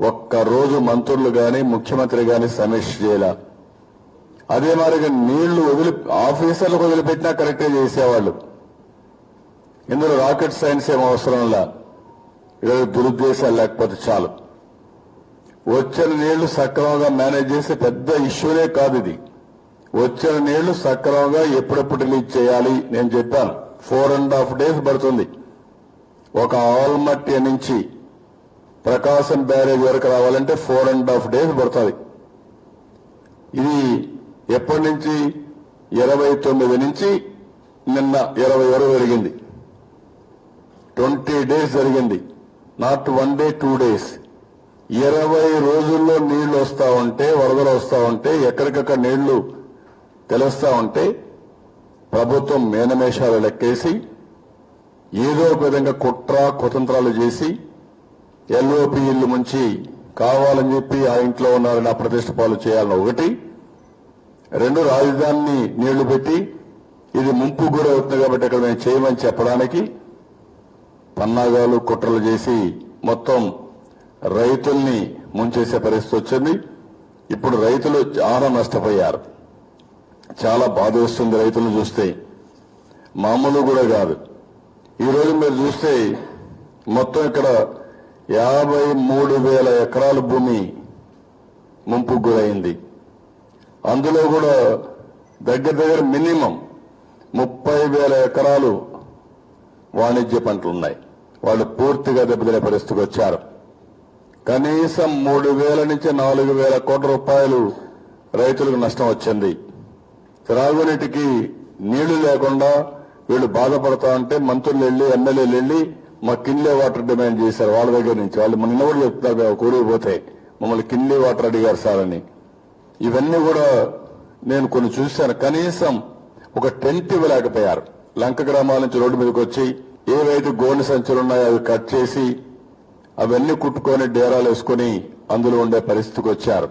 ఒక్కరోజు మంత్రులు గాని ముఖ్యమంత్రి గాని సమీక్ష చేయాల. అదే మాదిరిగా నీళ్ళు వదిలి ఆఫీసర్లకు వదిలిపెట్టినా కరెక్టే చేసేవాళ్ళు. ఇందులో రాకెట్ సైన్స్ ఏం అవసరంలా ఏదో దురుద్దేశాలు లేకపోతే చాలు. వచ్చిన నీళ్ళు సక్రమంగా మేనేజ్ చేసే పెద్ద ఇష్యూనే కాదు ఇది. వచ్చిన నీళ్ళు సక్రమంగా ఎప్పుడెప్పుడు రిలీజ్ చేయాలి? నేను చెప్పాను. ఫోర్ అండ్ హాఫ్ డేస్ పడుతుంది. ఒక ఆల్మట్టి నుంచి ప్రకాశం బ్యారేజ్ వరకు రావాలంటే ఫోర్ అండ్ హాఫ్ డేస్ పడుతుంది. ఇది ఎప్పటి నుంచి? ఇరవై తొమ్మిది నుంచి నిన్న ఇరవై వరకు జరిగింది. ట్వంటీ డేస్ జరిగింది. Not one day two days ఇరవై రోజుల్లో నీళ్ళు వస్తా ఉంటే వరదలు వస్తా ఉంటే ఎక్కడికక్కడ నీళ్ళు తెలుస్తా ఉంటే ప్రభుత్వం మేనమేషాలు లెక్కేసి ఏదో ఒక విధంగా కుట్ర కుతంత్రాలు చేసి ఎల్ఓపి ఇల్లు ముంచి కావాలని చెప్పి ఆ ఇంట్లో ఉన్నారని అప్రతిష్ట పాలు చేయాలని ఒకటి. రెండు రాజధానిని నీళ్ళు పెట్టి ఇది ముంపు గురవుతుంది కాబట్టి ఇక్కడ మేము చేయమని చెప్పడానికి పన్నాగాలు కుట్రలు చేసి మొత్తం రైతుల్ని ముంచేసే పరిస్థితి వచ్చింది. ఇప్పుడు రైతులు చాలా నష్టపోయారు. చాలా బాధ వస్తుంది రైతులను చూస్తే. మామూలు కూడా కాదు. ఈరోజు మీరు చూస్తే మొత్తం ఇక్కడ యాభై మూడు వేల ఎకరాల భూమి ముంపుకు గురైంది. అందులో కూడా దగ్గర దగ్గర మినిమం ముప్పై వేల ఎకరాలు వాణిజ్య పంటలు ఉన్నాయి. వాళ్ళు పూర్తిగా దెబ్బతినే పరిస్థితికి వచ్చారు. కనీసం మూడు వేల నుంచి నాలుగు వేల కోట్ల రూపాయలు రైతులకు నష్టం వచ్చింది. త్రాగునీటికి నీళ్ళు లేకుండా వీళ్ళు బాధపడతా ఉంటే మంత్రులు వెళ్ళి ఎమ్మెల్యేలు వెళ్ళి మా కిన్లే వాటర్ డిమాండ్ చేశారు వాళ్ళ దగ్గర నుంచి. వాళ్ళు నిన్న కూడా చెప్తారు మేము పోతే మమ్మల్ని కిన్లే వాటర్ అడిగారు సార్ అని. ఇవన్నీ కూడా నేను కొన్ని చూశాను. కనీసం ఒక టెంట్ ఇవ్వలేకపోయారు. లంక గ్రామాల నుంచి రోడ్డు మీదకి వచ్చి ఏవైతే గోనె సంచులు ఉన్నాయో అవి కట్ చేసి అవన్నీ కుట్టుకొని డేరాలు వేసుకొని అందులో ఉండే పరిస్థితికి వచ్చారు.